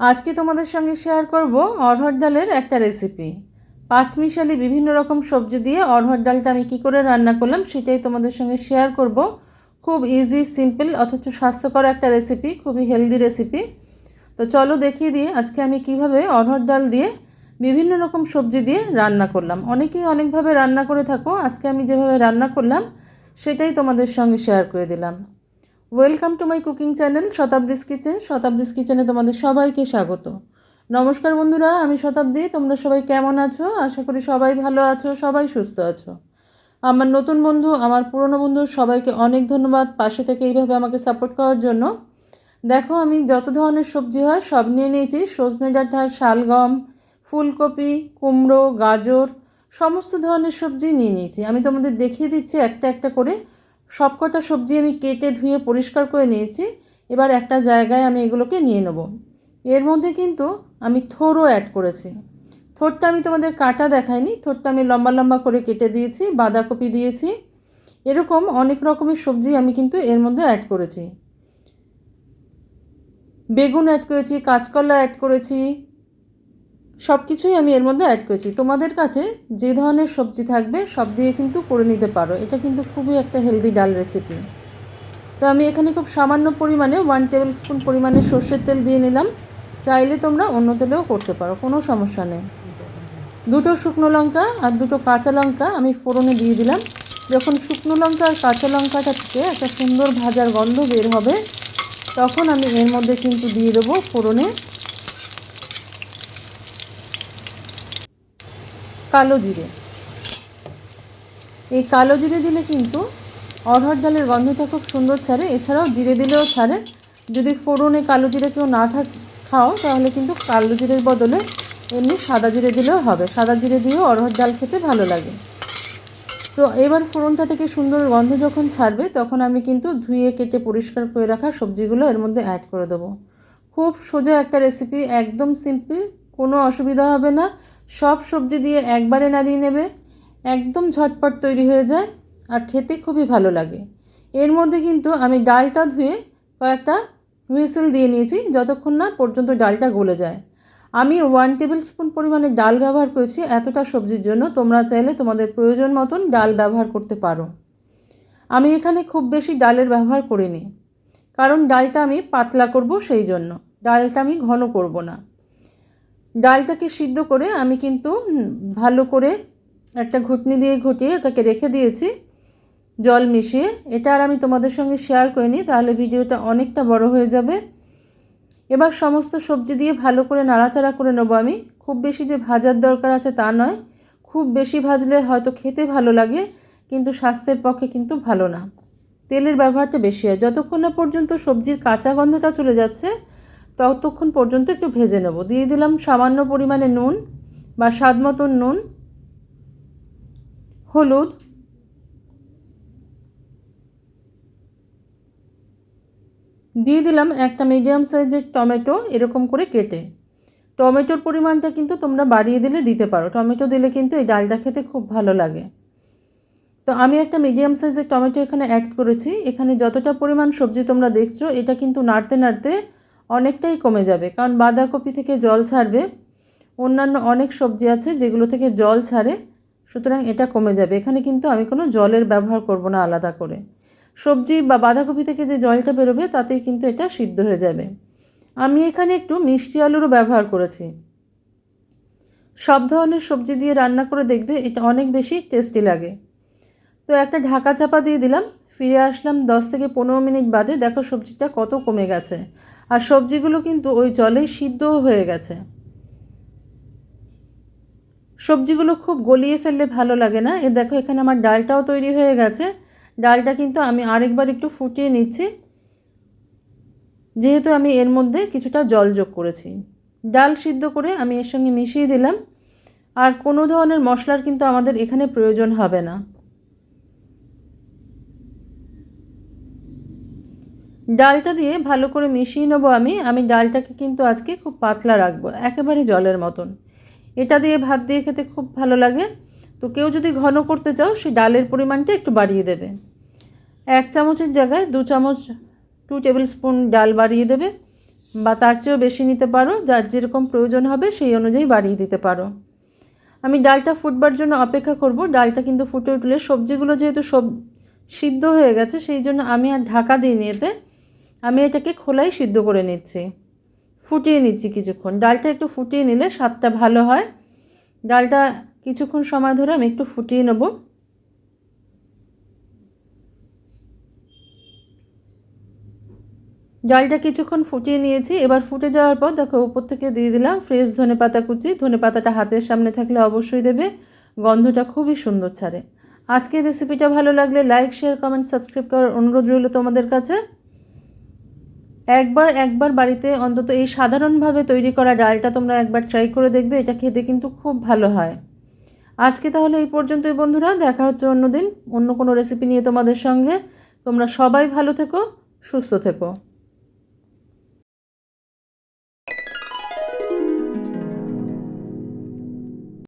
আজকে তোমাদের সঙ্গে শেয়ার করব অরহর ডালের একটা রেসিপি পাঁচমিশালি বিভিন্ন রকম সবজি দিয়ে অরহর ডালটা আমি কী করে রান্না করলাম সেটাই তোমাদের সঙ্গে শেয়ার করব। খুব ইজি সিম্পল অথচ স্বাস্থ্যকর একটা রেসিপি খুবই হেলদি রেসিপি তো চলো দেখিয়ে দিয়ে আজকে আমি কীভাবে অরহর ডাল দিয়ে বিভিন্ন রকম সবজি দিয়ে রান্না করলাম। অনেকেই অনেকভাবে রান্না করে থাকো, আজকে আমি যেভাবে রান্না করলাম সেটাই তোমাদের সঙ্গে শেয়ার করে দিলাম। Welcome to my cooking channel Shatabdi's kitchen Shatabdi's কিচেনে তোমাদের সবাইকে স্বাগত। নমস্কার বন্ধুরা, আমি শতাব্দী। তোমরা সবাই কেমন আছো? আশা করি সবাই ভালো আছো, সবাই সুস্থ আছো। আমার নতুন বন্ধু, আমার পুরনো বন্ধু, সবাইকে অনেক ধন্যবাদ পাশে থেকে এইভাবে আমাকে সাপোর্ট করার জন্য। দেখো, আমি যত ধরনের সবজি হয়, সব নিয়ে নিয়েছি। সজনে ডাঁটা, শালগম, ফুলকপি, কুমড়ো, গাজর, সমস্ত ধরনের সবজি নিয়ে নিয়েছি। আমি তোমাদের দেখিয়ে দিচ্ছি একটা একটা করে সবকটা সবজি আমি কেটে ধুয়ে পরিষ্কার করে নিয়েছি। এবার একটা জায়গায় আমি এগুলোকে নিয়ে নেব। এর মধ্যে কিন্তু আমি থোরও অ্যাড করেছি। থোরটা আমি তোমাদের কাটা দেখাইনি। থোরটা আমি লম্বা লম্বা করে কেটে দিয়েছি, বাঁধাকপি দিয়েছি। এরকম অনেক রকমের সবজি আমি কিন্তু এর মধ্যে অ্যাড করেছি। বেগুন অ্যাড করেছি, কাঁচকলা অ্যাড করেছি সব কিছুই আমি এর মধ্যে অ্যাড করেছি। তোমাদের কাছে যে ধরনের সবজি থাকবে, সব দিয়ে কিন্তু করে নিতে পারো। এটা কিন্তু খুবই একটা হেলদি ডাল রেসিপি তো আমি এখানে খুব সামান্য পরিমাণে ওয়ান টেবিল স্পুন পরিমাণে সর্ষের তেল দিয়ে নিলাম। চাইলে তোমরা অন্য তেলেও করতে পারো, কোনো সমস্যা নেই। দুটো শুকনো লঙ্কা আর দুটো কাঁচা লঙ্কা আমি ফোড়নে দিয়ে দিলাম। যখন শুকনো লঙ্কা আর কাঁচা লঙ্কাটা থেকে একটা সুন্দর ভাজার গন্ধ বের হবে, তখন আমি এর মধ্যে কিন্তু দিয়ে দেবো ফোড়নে কালো জিরে। এই কালো জিরে দিলে কিন্তু অরহর ডালের গন্ধটা খুব সুন্দর ছাড়ে। এছাড়াও জিরে দিলেও ছাড়ে। যদি ফোড়নে কালো জিরে কেউ না থাক, খাও, তাহলে কিন্তু কালো জিরের বদলে এমনি সাদা জিরে দিলেও হবে। সাদা জিরে দিয়েও অরহর ডাল খেতে ভালো লাগে। তো এবার ফোড়নটা থেকে সুন্দর গন্ধ যখন ছাড়বে, তখন আমি কিন্তু ধুয়ে, কেটে পরিষ্কার করে রাখা সবজিগুলো এর মধ্যে অ্যাড করে দেবো। খুব সোজা একটা রেসিপি একদম সিম্পল কোনো অসুবিধা হবে না। সব সবজি দিয়ে একবারে নাড়িয়ে নেবে। একদম ঝটপট তৈরি হয়ে যায় আর খেতে খুবই ভালো লাগে। এর মধ্যে কিন্তু আমি ডালটা ধুয়ে কয়েকটা হুইসেল দিয়ে নিয়েছি যতক্ষণ না পর্যন্ত ডালটা গলে যায়। আমি ওয়ান টেবিল স্পুন পরিমাণে ডাল ব্যবহার করেছি এতটা সবজির জন্য। তোমরা চাইলে তোমাদের প্রয়োজন মতন ডাল ব্যবহার করতে পারো। আমি এখানে খুব বেশি ডালের ব্যবহার করিনি। কারণ ডালটা আমি পাতলা করব সেই জন্য। ডালটা আমি ঘন করব না। ডালটাকে সিদ্ধ করে আমি কিন্তু ভালো করে একটা ঘুটনি দিয়ে ঘুটিয়ে ওটাকে রেখে দিয়েছি, জল মিশিয়ে। এটা আর আমি তোমাদের সঙ্গে শেয়ার করিনি, তাহলে ভিডিওটা অনেকটা বড় হয়ে যাবে। এবার সমস্ত সবজি দিয়ে ভালো করে নাড়াচাড়া করে নেব আমি। খুব বেশি যে ভাজার দরকার আছে তা নয়। খুব বেশি ভাজলে হয়তো খেতে ভালো লাগে, কিন্তু স্বাস্থ্যের পক্ষে কিন্তু ভালো না। তেলের ব্যবহারটা বেশি হয়। যতক্ষণ না পর্যন্ত সবজির কাঁচা গন্ধটা চলে যাচ্ছে ততক্ষণ পর্যন্ত একটু ভেজে নেব। দিয়ে দিলাম সামান্য পরিমাণে নুন বা স্বাদ মতন নুন, হলুদ, দিয়ে দিলাম একটা মিডিয়াম সাইজের টমেটো এরকম করে কেটে। টমেটোর পরিমাণটা কিন্তু তোমরা বাড়িয়ে দিলে দিতে পারো। টমেটো দিলে কিন্তু এই ডালটা খেতে খুব ভালো লাগে। তো আমি একটা মিডিয়াম সাইজের টমেটো এখানে অ্যাড করেছি। এখানে যতটা পরিমাণ সবজি তোমরা দেখছ, এটা কিন্তু নাড়তে নাড়তে অনেকটাই কমে যাবে। কারণ বাঁধাকপি থেকে জল ছাড়বে, অন্যান্য অনেক সবজি আছে যেগুলো থেকে জল ছাড়ে, সুতরাং এটা কমে যাবে। এখানে কিন্তু আমি কোনো জলের ব্যবহার করব না আলাদা করে। সবজি বা বাঁধাকপি থেকে যে জলটা বেরোবে, তাতেই কিন্তু এটা সিদ্ধ হয়ে যাবে। আমি এখানে একটু মিষ্টি আলুরও ব্যবহার করেছি। সব ধরনের সবজি দিয়ে রান্না করে দেখবে এটা অনেক বেশি টেস্টি লাগে। তো একটা ঢাকা চাপা দিয়ে দিলাম, ফিরে আসলাম দশ থেকে পনেরো মিনিট বাদে। দেখো সবজিটা কত কমে গেছে। আর সবজিগুলো কিন্তু ওই জলেই সিদ্ধও হয়ে গেছে। সবজিগুলো খুব গলিয়ে ফেললে ভালো লাগে না। এ দেখো, এখানে আমার ডালটাও তৈরি হয়ে গেছে। ডালটা কিন্তু আমি আরেকবার একটু ফুটিয়ে নিচ্ছি। যেহেতু আমি এর মধ্যে কিছুটা জল যোগ করেছি। ডাল সিদ্ধ করে আমি এর সঙ্গে মিশিয়ে দিলাম। আর কোনো ধরনের মশলার কিন্তু আমাদের এখানে প্রয়োজন হবে না। ডালটা দিয়ে ভালো করে মিশিয়ে নেব আমি। আমি ডালটাকে কিন্তু আজকে খুব পাতলা রাখব, একেবারে জলের মতন। এটা দিয়ে ভাত দিয়ে খেতে খুব ভালো লাগে। তো কেউ যদি ঘন করতে চাও সে ডালের পরিমাণটা একটু বাড়িয়ে দেবে। এক চামচের জায়গায় দু চামচ টু টেবিল স্পুন ডাল বাড়িয়ে দেবে বা তার চেয়েও বেশি নিতে পারো। যার যেরকম প্রয়োজন হবে, সেই অনুযায়ী বাড়িয়ে দিতে পারো। আমি ডালটা ফুটবার জন্য অপেক্ষা করব। ডালটা কিন্তু ফুটে উঠলে সবজিগুলো যেহেতু সব সিদ্ধ হয়ে গেছে, সেই জন্য আমি আর ঢাকা দিইনি এতে। আমি এটাকে খোলাই সিদ্ধ করে নিচ্ছি। ফুটিয়ে নিচ্ছি কিছুক্ষণ। ডালটা একটু ফুটিয়ে নিলে স্বাদটা ভালো হয়। ডালটা কিছুক্ষণ সময় ধরে আমি একটু ফুটিয়ে নেব। ডালটা কিছুক্ষণ ফুটিয়ে নিয়েছি। এবার ফুটে যাওয়ার পর দেখো উপর থেকে দিয়ে দিলাম ফ্রেশ ধনে পাতা কুচি। ধনে পাতাটা হাতের সামনে থাকলে অবশ্যই দেবে। গন্ধটা খুবই সুন্দর ছাড়ে। আজকের রেসিপিটা ভালো লাগলে লাইক, শেয়ার, কমেন্ট, সাবস্ক্রাইব করার অনুরোধ রইল তোমাদের কাছে। একবার একবার বাড়িতে অন্তত এই সাধারণভাবে তৈরি করা ডালটা তোমরা একবার ট্রাই করে দেখবে, এটা খেতে কিন্তু খুব ভালো হয়। আজকে তাহলে এই পর্যন্তই বন্ধুরা, দেখা হচ্ছে অন্য দিন অন্য কোনো রেসিপি নিয়ে তোমাদের সঙ্গে। তোমরা সবাই ভালো থেকো, সুস্থ থেকো।